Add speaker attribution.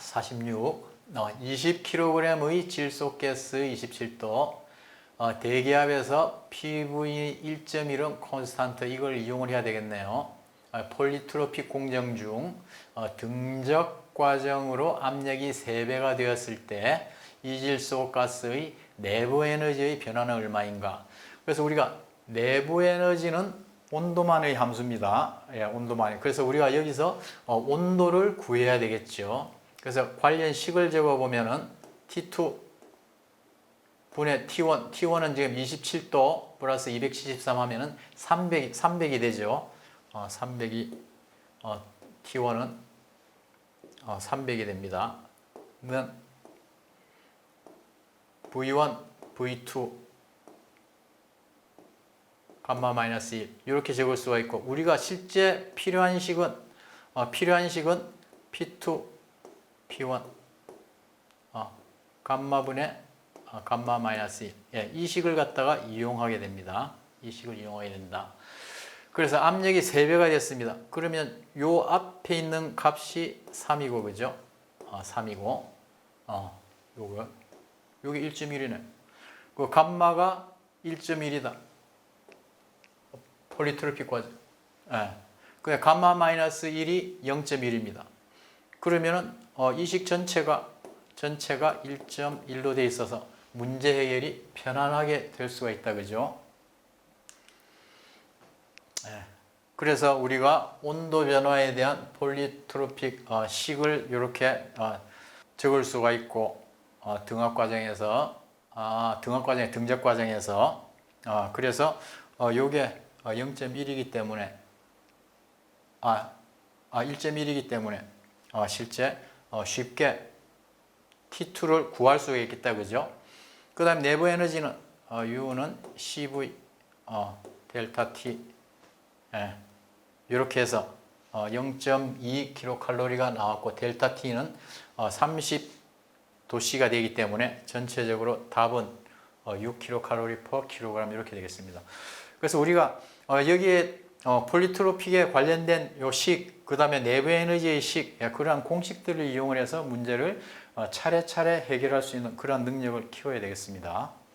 Speaker 1: 46 어, 20kg의 질소가스 27도 어, 대기압에서 PV 1.1은 콘스탄트 이걸 이용을 해야 되겠네요. 어, 폴리트로픽 공정 중 어, 등적 과정으로 압력이 3배가 되었을 때 이질소 가스의 내부 에너지의 변화는 얼마인가? 그래서 우리가 내부 에너지는 온도만의 함수입니다. 예, 온도만. 그래서 우리가 여기서 어, 온도를 구해야 되겠죠. 그래서 관련 식을 적어 보면은 T2 분의 T1, T1은 지금 27도 플러스 273 하면은 300, 300이 되죠. 어, 300이 어, T1은 어, 300이 됩니다. 그러면 V1, V2 감마 마이너스 1 이렇게 적을 수가 있고 우리가 실제 필요한 식은 어, 필요한 식은 P2, P1 어, 감마분의 어, 감마 마이너스 1 예, 이 식을 갖다가 이용하게 됩니다. 이 식을 이용하게 된다. 그래서 압력이 3배가 됐습니다. 그러면 요 앞에 있는 값이 3이고 그죠? 어, 3이고 어, 요거 요게 1.1이네. 그 감마가 1.1이다. 폴리트로픽 과정. 예. 그 감마 마이너스 1이 0.1입니다. 그러면은 어, 이식 전체가 전체가 1.1로 돼 있어서 문제 해결이 편안하게 될 수가 있다 그죠? 예. 그래서 우리가 온도 변화에 대한 폴리트로픽 어, 식을 이렇게 어, 적을 수가 있고 어, 등압 과정에서 아, 등압 과정 등적 과정에서 어, 그래서 어, 요게 어, 0.1이기 때문에 아, 아 1.1이기 때문에 어, 실제 어, 쉽게 T2를 구할 수가 있겠다 그죠? 그 다음 내부 에너지는 어, U는 CV 어, 델타 T 예, 이렇게 해서 어, 0.2 킬로칼로리가 나왔고 델타 T는 어, 30 도씨가 되기 때문에 전체적으로 답은 어, 6 킬로칼로리 per 킬로그램 이렇게 되겠습니다. 그래서 우리가 어, 여기에 어, 폴리트로픽에 관련된 요 식, 그 다음에 내부 에너지의 식, 예, 그러한 공식들을 이용을 해서 문제를 어, 차례차례 해결할 수 있는 그러한 능력을 키워야 되겠습니다.